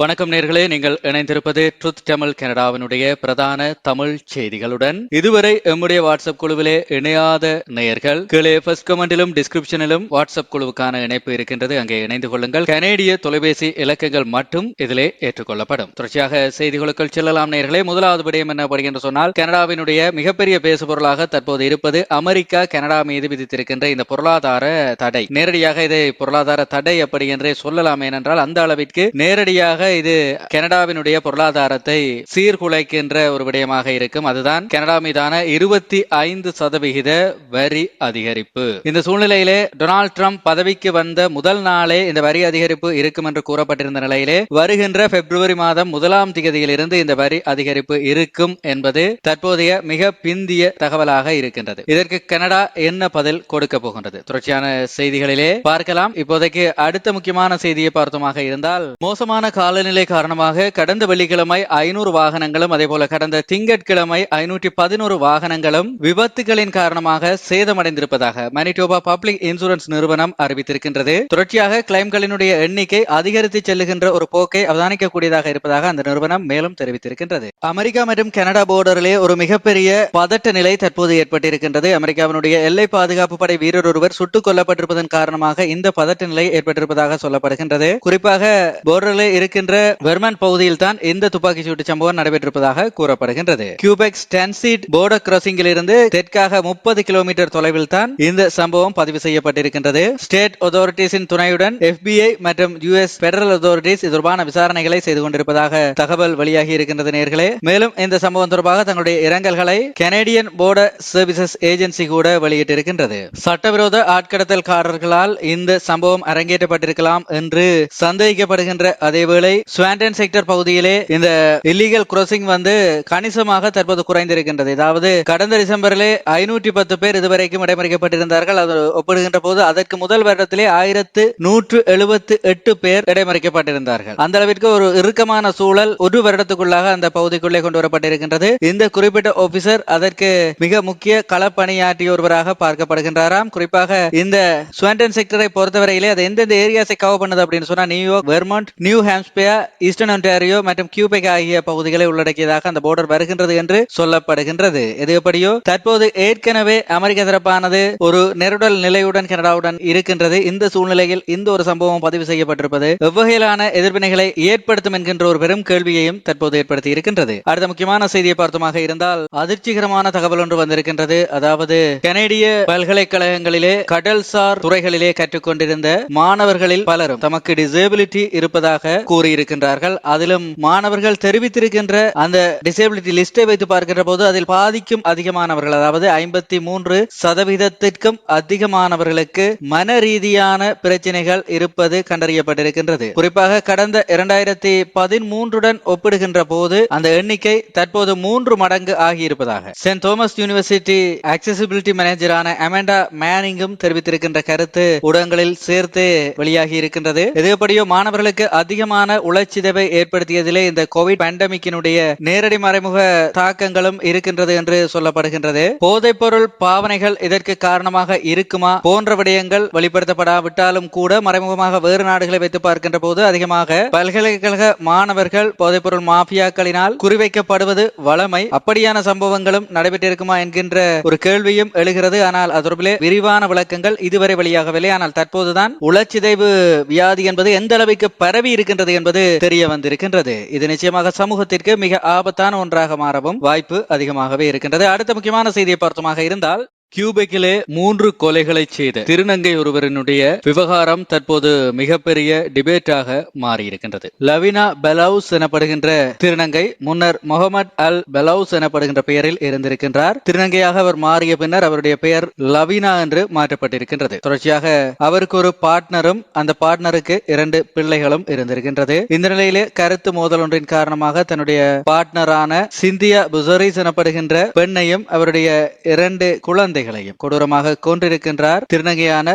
வணக்கம் நேர்களே நீங்கள் இணைந்திருப்பது ட்ருத் தமிழ் கனடாவினுடைய பிரதான தமிழ் செய்திகளுடன். இதுவரை எம்முடைய வாட்ஸ்அப் குழுவிலே இணையாத நேயர்கள் கீழே ஃபர்ஸ்ட் கமெண்டிலும் டிஸ்கிரிப்ஷனிலும் வாட்ஸ்அப் குழுவுக்கான இணைப்பு இருக்கின்றது. அங்கே இணைந்து கொள்ளுங்கள். கனேடிய தொலைபேசி இலக்கங்கள் மட்டும் இதிலே ஏற்றுக்கொள்ளப்படும். தொடர்ச்சியாக செய்திகளுக்குள் செல்லலாம் நேர்களே. முதலாவது விடயம் என்ன என்று சொன்னால் கனடாவினுடைய மிகப்பெரிய பேசுபொருளாக தற்போது இருப்பது அமெரிக்கா கனடா மீது விதித்திருக்கின்ற இந்த பொருளாதார தடை. நேரடியாக இதை பொருளாதார தடை அப்படி என்றே சொல்லலாம் ஏனென்றால் அந்த அளவிற்கு நேரடியாக இது கனடாவினுடைய பொருளாதாரத்தை சீர்குலைக்கின்ற ஒரு விடயமாக இருக்கும். அதுதான் கனடா மீதான இருபத்தி ஐந்து சதவிகித வரி அதிகரிப்பு. இந்த சூழ்நிலையிலே டொனால்ட் ட்ரம்ப் பதவிக்கு வந்த முதல் நாளே இந்த வரி அதிகரிப்பு இருக்கும் என்று கூறப்பட்டிருந்த நிலையிலே வருகின்ற பிப்ரவரி மாதம் முதலாம் தேதியிலிருந்து இந்த வரி அதிகரிப்பு இருக்கும் என்பது தற்போதைய மிக பிந்திய தகவலாக இருக்கின்றது. இதற்கு கனடா என்ன பதில் கொடுக்க போகின்றது? தொடர்ச்சியான செய்திகளிலே பார்க்கலாம். இப்போதைக்கு அடுத்த முக்கியமான செய்தியை பார்த்தோமாக இருந்தால் மோசமான கால காலநிலை காரணமாக கடந்த வெள்ளிக்கிழமை ஐநூறு வாகனங்களும் அதேபோல கடந்த திங்கட்கிழமை ஐநூற்றி பதினோரு வாகனங்களும் விபத்துகளின் காரணமாக சேதமடைந்திருப்பதாக மனிடோபா பப்ளிக் இன்சூரன்ஸ் நிறுவனம் அறிவித்திருக்கின்றது. தொடர்ச்சியாக கிளைம்களினுடைய எண்ணிக்கை அதிகரித்து செல்லுகின்ற ஒரு போக்கை அவதானிக்கக்கூடியதாக இருப்பதாக அந்த நிறுவனம் மேலும் தெரிவித்திருக்கின்றது. அமெரிக்கா மற்றும் கனடா போர்டரிலே ஒரு மிகப்பெரிய பதட்ட நிலை தற்போது ஏற்பட்டிருக்கின்றது. அமெரிக்காவினுடைய எல்லை பாதுகாப்பு படை வீரர் ஒருவர் சுட்டுக் கொல்லப்பட்டிருப்பதன் காரணமாக இந்த பதட்ட நிலை ஏற்பட்டிருப்பதாக சொல்லப்படுகின்றது. குறிப்பாக போர்டரிலே இருக்கின்ற இருக்கின்ற வெர்மன் பகுதியில் தான் இந்த துப்பாக்கி சூட்டு சம்பவம் நடைபெற்றிருப்பதாக கூறப்படுகின்றது. கியூபெக் ஸ்டான்சிட் போர்டர் கிராசிங்கில் இருந்து தெற்காக முப்பது கிலோமீட்டர் தொலைவில் தான் இந்த சம்பவம் பதிவு செய்யப்பட்டிருக்கின்றது. ஸ்டேட் அத்தாரிட்டிஸின் துணையுடன் எஃபிஐ மற்றும் யுஎஸ் பெடரல் அத்தாரிட்டிஸ் இது தொடர்பான விசாரணைகளை செய்து கொண்டிருப்பதாக தகவல் வெளியாகி இருக்கின்றது நேர்களே. மேலும் இந்த சம்பவம் தொடர்பாக தங்களுடைய இரங்கல்களை கனேடியன் போர்டர் சர்வீசஸ் ஏஜென்சி கூட வெளியிட்டிருக்கின்றது. சட்டவிரோத ஆட்கடத்தல்காரர்களால் இந்த சம்பவம் அரங்கேற்றப்பட்டிருக்கலாம் என்று சந்தேகிக்கப்படுகின்ற அதேவேளை ஸ்வாண்டன் செக்டர் பகுதியிலே இந்த இல்லீகல் கிராசிங் வந்து கணிசமாக தற்போது குறைந்திருக்கின்றது. அதாவது கடந்த டிசம்பரிலே ஐநூற்றி பத்து பேர் இதுவரைக்கும் இடைமறிக்கப்பட்டிருந்தார்கள். அது ஒப்பிடுகின்ற போது அதற்கு முதல் வருடத்திலே ஆயிரத்து நூற்று எழுபத்து எட்டு பேர் இடைமறிக்கப்பட்டிருந்தார்கள். அந்த அளவிற்கு ஒரு இறுக்கமான சூழல் ஒரு வருடத்துக்குள்ளாக அந்த பகுதிக்குள்ளே கொண்டு வரப்பட்டிருக்கின்றது. இந்த குறிப்பிட்ட ஆபீசர் அதற்கு மிக முக்கிய களப்பணியாற்றிய ஒருவராக பார்க்கப்படுகின்றாராம். குறிப்பாக இந்த ஸ்வாண்டன் செக்டரை பொறுத்தவரையிலே அது எந்தெந்த ஏரியாஸை கவர் பண்ணுது அப்படின்னு சொன்னா New York Vermont New Hampshire ஐரோப்பியா ஈஸ்டர்ன் ஒன்டாரியோ மற்றும் கியூபெக் ஆகிய பகுதிகளை உள்ளடக்கியதாக அந்த போர்டர் வருகின்றது என்று சொல்லப்படுகின்றது. எது எப்படியோ? தற்போது ஏற்கனவே அமெரிக்க தரப்பானது ஒரு நெருடல் நிலையுடன் கனடாவுடன் இருக்கின்றது. இந்த சூழ்நிலையில் இந்த ஒரு சம்பவம் பதிவு செய்யப்பட்டிருப்பது எவ்வகையிலான எதிர்வினைகளை ஏற்படுத்தும் என்கின்ற ஒரு பெரும் கேள்வியையும் தற்போது ஏற்படுத்தி இருக்கின்றது. அடுத்த முக்கியமான செய்தியை பார்த்தமாக இருந்தால் அதிர்ச்சிகரமான தகவல் ஒன்று வந்திருக்கின்றது. அதாவது கனேடிய பல்கலைக்கழகங்களிலே கடல்சார் துறைகளிலே கற்றுக்கொண்டிருந்த மாணவர்களில் பலரும் தமக்கு டிசேபிலிட்டி இருப்பதாக கூறி கூறியிருக்கின்றார்கள் அதிலும் மாணவர்கள் தெரிவித்திருக்கின்ற அந்த டிசேபிலிட்டி லிஸ்டை வைத்து பார்க்கின்ற போது அதில் பாதிக்கும் அதிகமானவர்கள் அதாவது ஐம்பத்தி மூன்று சதவீதத்திற்கும் அதிகமானவர்களுக்கு மன ரீதியான பிரச்சனைகள் இருப்பது கண்டறியப்பட்டிருக்கின்றது. குறிப்பாக கடந்த இரண்டாயிரத்தி பதிமூன்றுடன் ஒப்பிடுகின்ற போது அந்த எண்ணிக்கை தற்போது மூன்று மடங்கு ஆகியிருப்பதாக. சென்ட் தோமஸ் யூனிவர்சிட்டி அக்சசிபிலிட்டி மேனேஜரான அமெண்டா மேனிங்கும் தெரிவித்திருக்கின்ற கருத்து ஊடகங்களில் சேர்த்து வெளியாகி இருக்கின்றது இது எப்படியோ மாணவர்களுக்கு அதிகமான உளச்சிதவை ஏற்படுத்தியதிலே இந்த கோவிட் பேண்டமிக்கினுடைய நேரடி மறைமுக தாக்கங்களும் இருக்கின்றது என்று சொல்லப்படுகின்றது. போதைப் பொருள் பாவனைகள் இதற்கு காரணமாக இருக்குமா போன்ற விடயங்கள் வெளிப்படுத்தப்படாவிட்டாலும் கூட மறைமுகமாக வேறு நாடுகளை வைத்து பார்க்கின்ற போது அதிகமாக பல்கலைக்கழக மாணவர்கள் போதைப்பொருள் மாஃபியாக்களினால் குறிவைக்கப்படுவது வளமை அப்படியான சம்பவங்களும் நடைபெற்றிருக்குமா என்கின்ற ஒரு கேள்வியும் எழுகிறது. ஆனால் அது தொடர்பிலே விரிவான விளக்கங்கள் இதுவரை வெளியாகவில்லை. ஆனால் தற்போதுதான் உளச்சிதைவு வியாதி என்பது எந்த அளவுக்கு பரவி இருக்கின்றது என்பது தெரிய வந்திருக்கின்றது. இது நிச்சயமாக சமூகத்திற்கு மிக ஆபத்தான ஒன்றாக மாறவும் வாய்ப்பு அதிகமாகவே இருக்கின்றது. அடுத்த முக்கியமான செய்தியை பொருத்தமாக இருந்தால் கியூபெக்கிலே மூன்று கொலைகளை செய்த திருநங்கை ஒருவரினுடைய விவகாரம் தற்போது மிகப்பெரிய டிபேட்டாக மாறியிருக்கின்றது. லவினா பெலவுஸ் எனப்படுகின்ற திருநங்கை முன்னர் முகமது அல் பெலவுஸ் எனப்படுகின்ற பெயரில் இருந்திருக்கின்றார். திருநங்கையாக அவர் மாறிய பின்னர் அவருடைய பெயர் லவினா என்று மாற்றப்பட்டிருக்கின்றது. தொடர்ச்சியாக அவருக்கு ஒரு பார்ட்னரும் அந்த பார்ட்னருக்கு இரண்டு பிள்ளைகளும் இருந்திருக்கின்றது. இந்த நிலையிலே கருத்து மோதல் ஒன்றின் காரணமாக தன்னுடைய பார்ட்னரான சிந்தியா புசரிஸ் எனப்படுகின்ற பெண்ணையும் அவருடைய இரண்டு குழந்தை குழந்தைகளையும் கொடூரமாக கொன்றிருக்கின்றார் திருநங்கையான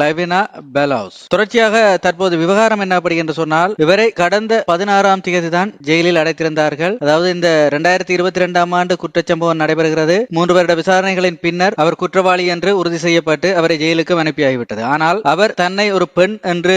லெவினா பெலவுஸ் தொடர்ச்சியாக தற்போது விவகாரம் என்ன அப்படி என்று சொன்னால் இவரை கடந்த பதினாறாம் தேதி தான் ஜெயிலில் அடைத்திருந்தார்கள். அதாவது இந்த இரண்டாயிரத்தி இருபத்தி இரண்டாம் ஆண்டு குற்றச்சம்பவம் நடைபெறுகிறது. மூன்று வருட விசாரணைகளின் பின்னர் அவர் குற்றவாளி என்று உறுதி செய்யப்பட்டு அவரை ஜெயிலுக்கு அனுப்பியாகிவிட்டது. ஆனால் அவர் தன்னை ஒரு பெண் என்று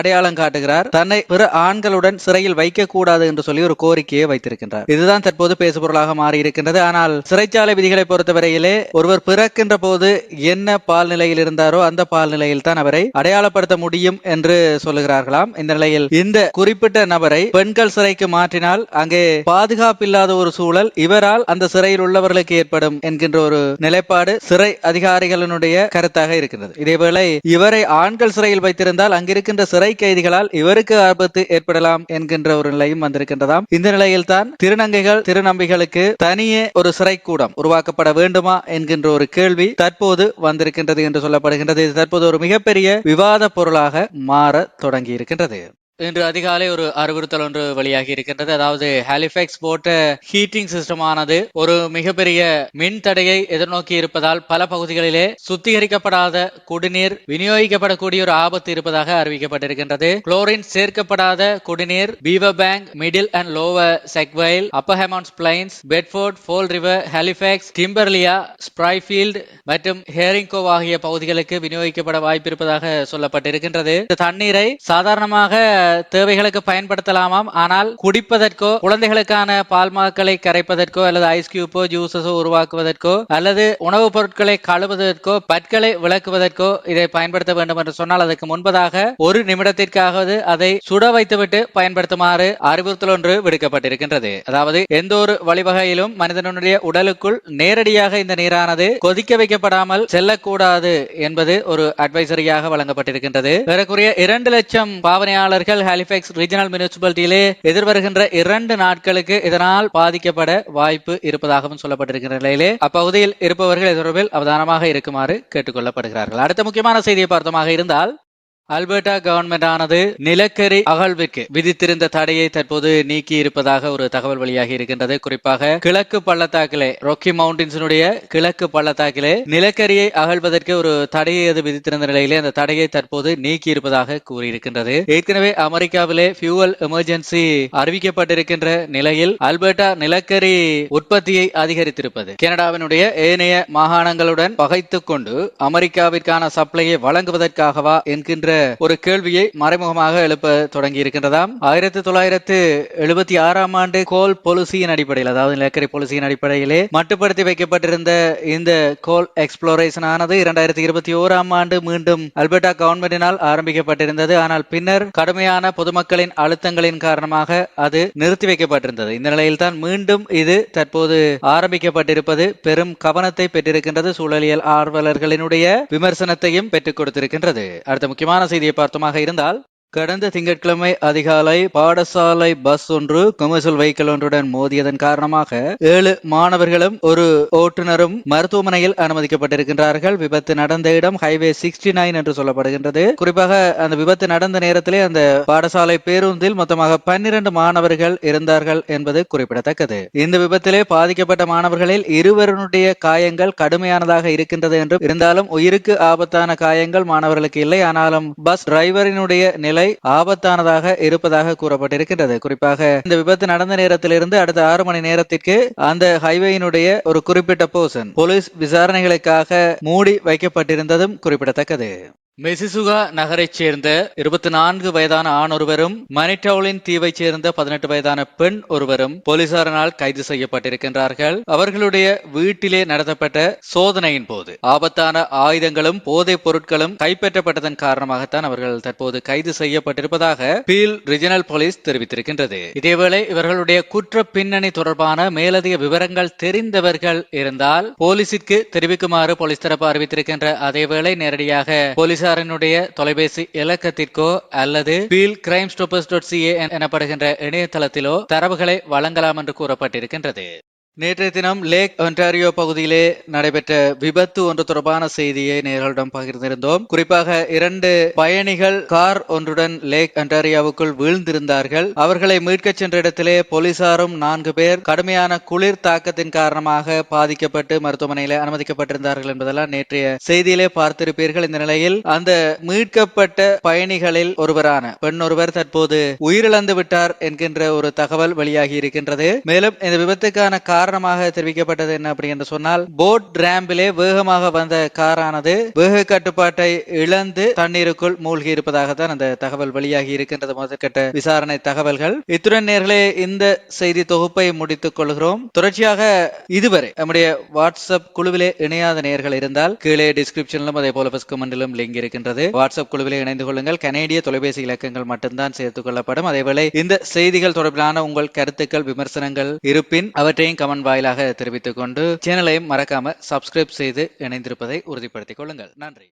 அடையாளம் காட்டுகிறார். தன்னை பிற ஆண்களுடன் சிறையில் வைக்க கூடாது என்று சொல்லி ஒரு கோரிக்கையை வைத்திருக்கின்றார். இதுதான் தற்போது பேசுபொருளாக மாறி இருக்கின்றது ஆனால் சிறைச்சாலை விதிகளை பொறுத்தவரையிலே ஒருவர் பிறக்கு பிறக்கின்ற போது என்ன பால் நிலையில் இருந்தாரோ அந்த பால் நிலையில் தான் அவரை அடையாளப்படுத்த முடியும் என்று சொல்லுகிறார்களாம். இந்த நிலையில் இந்த குறிப்பிட்ட நபரை பெண்கள் சிறைக்கு மாற்றினால் அங்கே பாதுகாப்பில்லாத ஒரு சூழல் இவரால் அந்த சிறையில் உள்ளவர்களுக்கு ஏற்படும் என்கின்ற ஒரு நிலைப்பாடு சிறை அதிகாரிகளினுடைய கருத்தாக இருக்கின்றது. இதேவேளை இவரை ஆண்கள் சிறையில் வைத்திருந்தால் அங்கிருக்கின்ற சிறை கைதிகளால் இவருக்கு ஆபத்து ஏற்படலாம் என்கின்ற ஒரு நிலையும் வந்திருக்கின்றதாம். இந்த நிலையில் தான் திருநங்கைகள் திருநம்பிகளுக்கு தனியே ஒரு சிறை கூடம் உருவாக்கப்பட வேண்டுமா என்கின்ற ஒரு கேள்வி தற்போது வந்திருக்கின்றது என்று சொல்லப்படுகின்றது. இது தற்போது ஒரு மிகப்பெரிய விவாத பொருளாக மாற தொடங்கி இருக்கின்றது இன்று அதிகாலை ஒரு அறிவுறுத்தல் ஒன்று வெளியாகி இருக்கின்றது. அதாவது ஹாலிஃபேக்ஸ் போட்ட ஹீட்டிங் சிஸ்டமானது ஒரு மிகப்பெரிய மின் தடையை எதிர்நோக்கி இருப்பதால் பல பகுதிகளிலே சுத்திகரிக்கப்படாத குடிநீர் விநியோகிக்கப்படக்கூடிய ஒரு ஆபத்து இருப்பதாக அறிவிக்கப்பட்டிருக்கின்றது. குளோரின் சேர்க்கப்படாத குடிநீர் Beaver Bank Middle and Lower Sackville Upper Hammonds Plains Bedford Fall River Halifax Timberlea Springfield மற்றும் ஹேரிங்கோ ஆகிய பகுதிகளுக்கு விநியோகிக்கப்பட வாய்ப்பிருப்பதாக சொல்லப்பட்டிருக்கின்றது. இந்த தண்ணீரை சாதாரணமாக தேவைகளுக்கு பயன்படுத்தலாமாம். ஆனால் குடிப்பதற்கோ குழந்தைகளுக்கான பால்மாக்களை கரைப்பதற்கோ அல்லது ஐஸ் கியூப்போ ஜூசஸோ உருவாக்குவதற்கோ அல்லது உணவுப் பொருட்களை கழுவுவதற்கோ பற்களை விளக்குவதற்கோ இதை பயன்படுத்த வேண்டும் என்று சொன்னால் அதற்கு முன்பதாக ஒரு நிமிடத்திற்காவது அதை சுட வைத்துவிட்டு பயன்படுத்துமாறு அறிவுறுத்தல் ஒன்று விடுக்கப்பட்டிருக்கின்றது. அதாவது எந்த ஒரு வழிவகையிலும் மனிதனுடைய உடலுக்குள் நேரடியாக இந்த நீரானது கொதிக்க வைக்கப்படாமல் செல்லக்கூடாது என்பது ஒரு அட்வைசரியாக வழங்கப்பட்டிருக்கின்றது. ஏறக்குறைய இரண்டு லட்சம் பாவனையாளர்கள் ஹாலிஃபேக்ஸ் ரீஜனல் முனிசிபாலிட்டியிலே எதிர்வருகின்ற இரண்டு நாட்களுக்கு இதனால் பாதிக்கப்பட வாய்ப்பு இருப்பதாகவும் சொல்லப்பட்டிருக்கிற நிலையிலே அப்பகுதியில் இருப்பவர்கள் இது தொடர்பில் அவதானமாக இருக்குமாறு கேட்டுக்கொள்ளப்படுகிறார்கள். அடுத்த முக்கியமான செய்தியை பார்த்தமாக இருந்தால் அல்பர்டா கவர்மெண்ட் ஆனது நிலக்கரி அகழ்விற்கு விதித்திருந்த தடையை தற்போது நீக்கி இருப்பதாக ஒரு தகவல் வெளியாகி இருக்கின்றது. குறிப்பாக கிழக்கு பள்ளத்தாக்கிலே ரொக்கி மவுண்டன்ஸினுடைய கிழக்கு பள்ளத்தாக்கிலே நிலக்கரியை அகழ்வதற்கு ஒரு தடையை அது விதித்திருந்த நிலையிலே அந்த தடையை தற்போது நீக்கி இருப்பதாக கூறியிருக்கின்றது. ஏற்கனவே அமெரிக்காவிலே பியூவல் எமர்ஜென்சி அறிவிக்கப்பட்டிருக்கின்ற நிலையில் அல்பர்டா நிலக்கரி உற்பத்தியை அதிகரித்திருப்பது. கனடாவினுடைய ஏனைய மாகாணங்களுடன் பகைத்துக் கொண்டு அமெரிக்காவிற்கான சப்ளையை வழங்குவதற்காகவா என்கின்ற ஒரு கேள்வியை மறைமுகமாக எழுப்ப தொடங்கி இருக்கின்றதாம் ஆயிரத்தி தொள்ளாயிரத்து எழுபத்தி ஆறாம் ஆண்டு கோல் பொலிசியின் அடிப்படையில் அதாவது நிலக்கரி பொலிசியின் அடிப்படையிலே மட்டுப்படுத்தி வைக்கப்பட்டிருந்த இந்த கோல் எக்ஸ்ப்ளோரேஷன் ஆனது இரண்டாயிரத்தி இருபத்தி ஓராம் ஆண்டு மீண்டும் அல்பர்டா கவர்மெண்டினால் ஆரம்பிக்கப்பட்டிருந்தது. ஆனால் பின்னர் கடுமையான பொதுமக்களின் அழுத்தங்களின் காரணமாக அது நிறுத்தி வைக்கப்பட்டிருந்தது. இந்த நிலையில் தான் மீண்டும் இது தற்போது ஆரம்பிக்கப்பட்டிருப்பது. பெரும் கவனத்தை பெற்றிருக்கின்றது சூழலியல் ஆர்வலர்களினுடைய விமர்சனத்தையும் பெற்றுக் கொடுத்திருக்கின்றது. அடுத்த முக்கியமான செய்தியை பார்த்தோமாக இருந்தால் கடந்த திங்கட்கிழமை அதிகாலை பாடசாலை பஸ் ஒன்று கமர்ஷியல் வெஹிக்கிள் ஒன்றுடன் மோதியதன் காரணமாக ஏழு மாணவர்களும் ஒரு ஓட்டுநரும் மருத்துவமனையில் அனுமதிக்கப்பட்டிருக்கின்றார்கள். விபத்து நடந்த இடம் ஹைவே சிக்ஸ்டி நைன் என்று சொல்லப்படுகின்றது. குறிப்பாக அந்த விபத்து நடந்த நேரத்திலே அந்த பாடசாலை பேருந்தில் மொத்தமாக பன்னிரண்டு மாணவர்கள் இருந்தார்கள் என்பது குறிப்பிடத்தக்கது. இந்த விபத்திலே பாதிக்கப்பட்ட மாணவர்களில் இருவருடைய காயங்கள் கடுமையானதாக இருக்கின்றது என்றும் இருந்தாலும் உயிருக்கு ஆபத்தான காயங்கள் மாணவர்களுக்கு இல்லை. ஆனாலும் பஸ் டிரைவரினுடைய நிலை ஆபத்தானதாக இருப்பதாக கூறப்பட்டிருக்கின்றது. குறிப்பாக இந்த விபத்து நடந்த நேரத்திலிருந்து அடுத்த ஆறு மணி நேரத்திற்கு அந்த ஹைவேயினுடைய ஒரு குறிப்பிட்ட போர்ஷன் போலீஸ் விசாரணைகளுக்காக மூடி வைக்கப்பட்டிருந்ததும் குறிப்பிடத்தக்கது. மெசிசுகா நகரைச் சேர்ந்த இருபத்தி நான்கு வயதான ஆண் ஒருவரும் மனிடவுலின் தீவைச் சேர்ந்த பதினெட்டு வயதான பெண் ஒருவரும் போலீசாரினால் கைது செய்யப்பட்டிருக்கின்றார்கள். அவர்களுடைய வீட்டிலே நடத்தப்பட்ட சோதனையின் போது ஆபத்தான ஆயுதங்களும் போதைப் பொருட்களும் கைப்பற்றப்பட்டதன் காரணமாகத்தான் அவர்கள் தற்போது கைது செய்யப்பட்டிருப்பதாக பீல் ரிஜினல் போலீஸ் தெரிவித்திருக்கின்றது. இதேவேளை இவர்களுடைய குற்ற பின்னணி தொடர்பான மேலதிக விவரங்கள் தெரிந்தவர்கள் இருந்தால் போலீசிற்கு தெரிவிக்குமாறு போலீஸ் தரப்பு அறிவித்திருக்கின்ற அதேவேளை நேரடியாக போலீஸ் போலீசாரினுடைய தொலைபேசி இலக்கத்திற்கோ அல்லது Peel Crime Stoppers dot CA எனப்படுகின்ற இணையதளத்திலோ தரவுகளை வழங்கலாம் என்று கூறப்பட்டிருக்கின்றது. நேற்றைய தினம் லேக் ஒன்டாரியோ பகுதியிலே நடைபெற்ற விபத்து ஒன்று தொடர்பான செய்தியை நேர்களிடம் பகிர்ந்திருந்தோம். குறிப்பாக இரண்டு பயணிகள் கார் ஒன்றுடன் லேக் ஒன்டாரியோவுக்குள் வீழ்ந்திருந்தார்கள். அவர்களை மீட்கச் சென்ற இடத்திலே போலீசாரும் நான்கு பேர் கடுமையான குளிர் தாக்கத்தின் காரணமாக பாதிக்கப்பட்டு மருத்துவமனையில அனுமதிக்கப்பட்டிருந்தார்கள் என்பதெல்லாம் நேற்றைய செய்தியிலே பார்த்திருப்பீர்கள். இந்த நிலையில் அந்த மீட்கப்பட்ட பயணிகளில் ஒருவரான பெண் ஒருவர் தற்போது உயிரிழந்து விட்டார் என்கின்ற ஒரு தகவல் வெளியாகி இருக்கின்றது. மேலும் இந்த விபத்துக்கான காரணமாக தெரிவிக்கப்பட்டது என்ன அப்படின்னு சொன்னால் போட் ரேம்பிலே வேகமாக வந்த காரானது வேக கட்டுப்பாட்டை இழந்து தண்ணீருக்குள் மூழ்கி இருப்பதாகத்தான் அந்த தகவல் வெளியாகி இருக்கின்றது. முதற்கட்ட விசாரணை தகவல்கள். இத்துடன் நேர்களே இந்த செய்தி தொகுப்பை முடித்துக் கொள்கிறோம். தொடர்ச்சியாக இதுவரை நம்முடைய வாட்ஸ்அப் குழுவிலே இணையாத நேர்கள் இருந்தால் கீழே டிஸ்கிரிப்ஷனிலும் அதே போல கமெண்டிலும் லிங்க் இருக்கின்றது. வாட்ஸ்அப் குழுவிலே இணைந்து கொள்ளுங்கள். கனேடிய தொலைபேசி இலக்கங்கள் மட்டும்தான் சேர்த்துக் கொள்ளப்படும். அதேவேளை இந்த செய்திகள் தொடர்பிலான உங்கள் கருத்துக்கள் விமர்சனங்கள் இருப்பின் அவற்றையும் கமெண்ட் கமெண்ட் வாயிலாக தெரிவித்துக் கொண்டு சேனலையும் மறக்காம சப்ஸ்கிரைப் செய்து இணைந்திருப்பதை உறுதிப்படுத்திக் கொள்ளுங்கள். நன்றி.